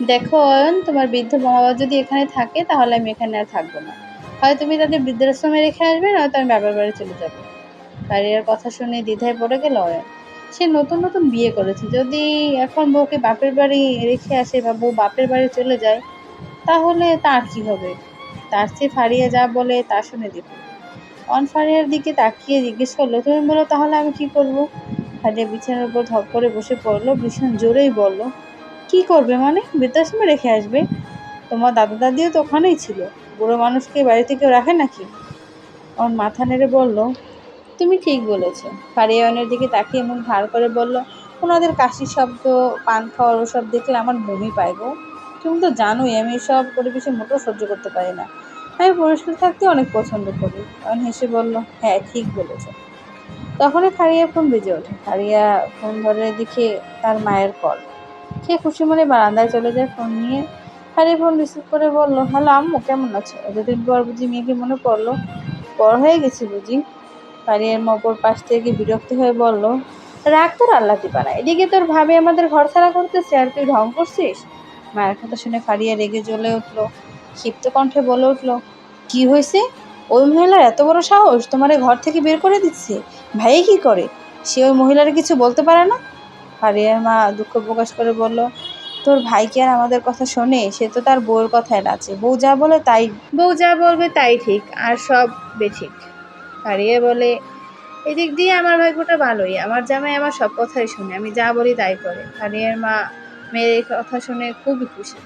দেখো অয়ন, তোমার বৃদ্ধ বাবা যদি এখানে থাকে, তাহলে আমি এখানে আর থাকব না। হয় তুমি তাদের বৃদ্ধাশ্রমে রেখে আসবে নয়তো আমি বাবার বাড়ি চলে যাব। ফারিয়ার কথা শুনে দ্বিধায় পড়ে গেল অয়ন। সে নতুন নতুন বিয়ে করেছে। যদি এখন বউকে বাপের বাড়ি রেখে আসে বা বউ বাপের বাড়ি চলে যায়, তাহলে তার কি হবে? তার চেয়ে ফারিয়া যা বলে, তা শুনে দিব অন ফারিয়ার দিকে তাকিয়ে জিজ্ঞেস করল, তুমি বলো তাহলে আমি কি করব? ফারিয়া বিছানার উপর ধপ করে বসে পড়ল, ভীষণ জোরেই বলল কি করবে মানে? বৃদ্ধাশ্রমে রেখে আসবে। তোমার দাদা দাদিও তো ওখানেই ছিল। বুড়ো মানুষকে বাড়িতে কেউ রাখে নাকি? ওর মাথা নেড়ে বলল, তুমি ঠিক বলেছ। ফারিয়ানের দিকে তাকিয়ে মুখ ভার করে বলল, ওনাদের কাশির শব্দ, পান খাওয়ার ওসব দেখলে আমার বমি পায় গো। তুমি তো জানোই আমি এসব পরিবেশে মোটেও সহ্য করতে পারি না। আমি পরিষ্কার থাকতে অনেক পছন্দ করি। অয়ন হেসে বলল হ্যাঁ ঠিক বলেছ। তখনই ফারিয়া ফোন বেজে ওঠে। ফারিয়া ফোন ধরে দেখে তার মায়ের কল। সে খুশি মনে বারান্দায় চলে যায় ফোন নিয়ে। ফারিয়া ফোন রিসিভ করে বলল, হ্যালো আম্মু, কেমন আছো? এতদিন পর বুঝি মেয়েকে মনে পড়ল, বড় হয়ে গেছি বুঝি? ফারিয়ার মপর পাশ থেকে বিরক্ত হয়ে বলল, রাগ তোর আল্লাহ দিপানা এদিকে তোর ভাবে আমাদের ঘর ছাড়া করতেছে, আর তুই ঢং করছিস? মায়ের কথা শুনে ফারিয়া রেগে জ্বলে উঠল, ক্ষিপ্ত কণ্ঠে বলে উঠল, কি হয়েছে? ওই মহিলার এত বড় সাহস তোমার ঘর থেকে বের করে দিচ্ছে? ভাই কি করে? সে ওই মহিলার কিছু বলতে পারে না? ফারিয়ার মা দুঃখ প্রকাশ করে বলল, তোর ভাই কি আর আমাদের কথা শোনে, সে তো তার বউয়ের কথায় নাচে। বউ যা বলে তাই। বউ যা বলবে তাই ঠিক, আর সব বেঠিক ফারিয়া বলে, এদিক দিয়ে আমার ভাগ্যটা ভালোই, আমার জামাই আমার সব কথাই শুনে, আমি যা বলি তাই করে। ফারিয়ার মা মেয়ের কথা শুনে খুবই খুশি।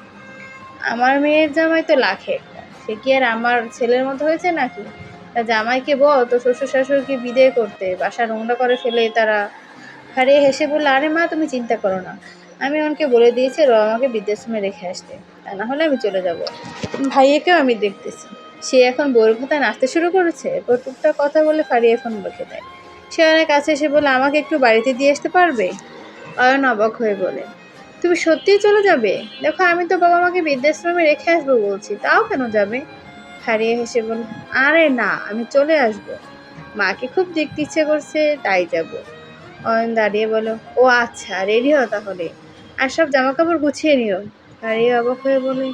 আমার মেয়ের জামাই তো লাখে সে কি আর আমার ছেলের মতো হয়েছে নাকি? তা জামাইকে বল তো শ্বশুর শাশুড়িকে বিদায় করতে বাসা নোংরা করে ফেলে তারা ফারিয়া হেসে বলল, আরে মা, তুমি চিন্তা করো না। আমি ওনকে বলে দিয়েছি, রো আমাকে বৃদ্ধাশ্রমে রেখে আসতে। তা না হলে আমি চলে যাব। ভাইয়াকেও আমি দেখতেছি। সে এখন বউয়ের কথায় নাচতে শুরু করেছে। এরপর টুকটাক কথা বলে ফারিয়ে ফোন রেখে দেয়। সে অনেক কাছে এসে বলে আমাকে একটু বাড়িতে দিয়ে আসতে পারবে? অয়ন অবাক হয়ে বলে, তুমি সত্যিই চলে যাবে? দেখো, আমি তো বাবা মাকে বৃদ্ধাশ্রমে রেখে আসব বলছি। তাও কেন যাবে? হারিয়ে হেসে বল আরে না, আমি চলে আসব। মাকে খুব দেখতে ইচ্ছে করছে, তাই যাব। অয়ন দাঁড়িয়ে বলো ও আচ্ছা রেডি হও তাহলে। আর সব জামা কাপড় গুছিয়ে নিও। হারিয়ে অবাক হয়ে বলে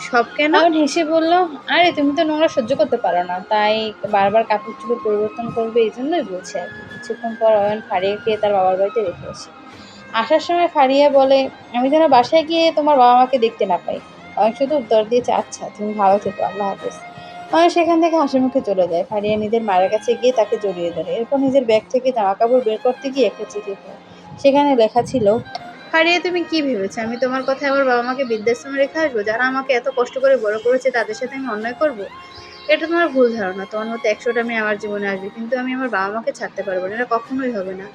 সব কেন? হেসে বলল, আরে, তুমি তো নোংরা সহ্য করতে পারো না। তাই বারবার কাপড় চোপড় পরিবর্তন করবে, এই জন্যই বলছি আর কি। কিছুক্ষণ পর অয়ন ফারিয়াকে তার বাবার বাড়িতে রেখে আসে। আসার সময় ফারিয়া বলে, আমি যেন বাসায় গিয়ে তোমার বাবা মাকে দেখতে না পাই। অয়ন শুধু উত্তর দিয়েছে আচ্ছা তুমি ভালো থেকো, আল্লাহ হাফেজ। অয়ন সেখান থেকে হাসি মুখে চলে যায়। ফারিয়া নিজের মায়ের কাছে গিয়ে তাকে জড়িয়ে ধরে। এরপর নিজের ব্যাগ থেকে জামা কাপড় বের করতে গিয়ে একটা চিঠি পায় সেখানে লেখা ছিল, ফারিয়া, তুমি কি ভেবেছো? আমি তোমার কথায় আমার বাবা মাকে বৃদ্ধাশ্রমে রেখে আসব? যারা আমাকে এত কষ্ট করে বড় করেছে, তাদের সাথে আমি অন্যায় করব? এটা তোমার ভুল ধারণা, তোমার মতো একশোটা মেয়ে আমার জীবনে আসবে, কিন্তু আমি আমার বাবা মাকে ছাড়তে পারব না, এটা কখনোই হবে না।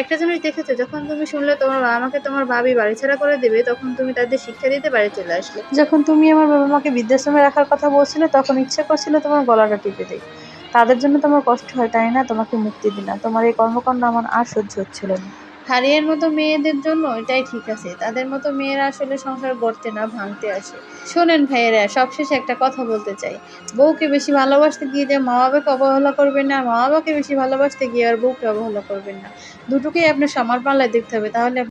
একটা জিনিস দেখেছ, যখন তুমি শুনলে তোমার বাবা মাকে তোমার ভাবি বাড়ি ছাড়া করে দেবে, তখন তুমি তাদের শিক্ষা দিতে বাড়ি চলে আসলে। যখন তুমি আমার বাবা মাকে বৃদ্ধাশ্রমে রাখার কথা বলছিলে, তখন ইচ্ছে করছিল তোমার গলাটা টিপে দেয় তাদের জন্য তোমার কষ্ট হয়, তাই না? তোমাকে মুক্তি দিনা তোমার এই কর্মকাণ্ড আমার আর সহ্য হচ্ছিল না। হারিয়ের মতো মেয়েদের জন্য এটাই ঠিক আছে। তাদের মতো মেয়েরা আসলে সংসার গড়তে না ভাঙতে আসে। শোনেন ভাইয়েরা, সবশেষে একটা কথা বলতে চাই। বউকে বেশি ভালোবাসতে গিয়ে যে মা বাবাকে অবহেলা করবেন না মা বাবাকে বেশি ভালোবাসতে গিয়ে আর বউকে অবহেলা করবেন না। দুটোকেই আপনার সমান পাল্লায় দেখতে হবে, তাহলে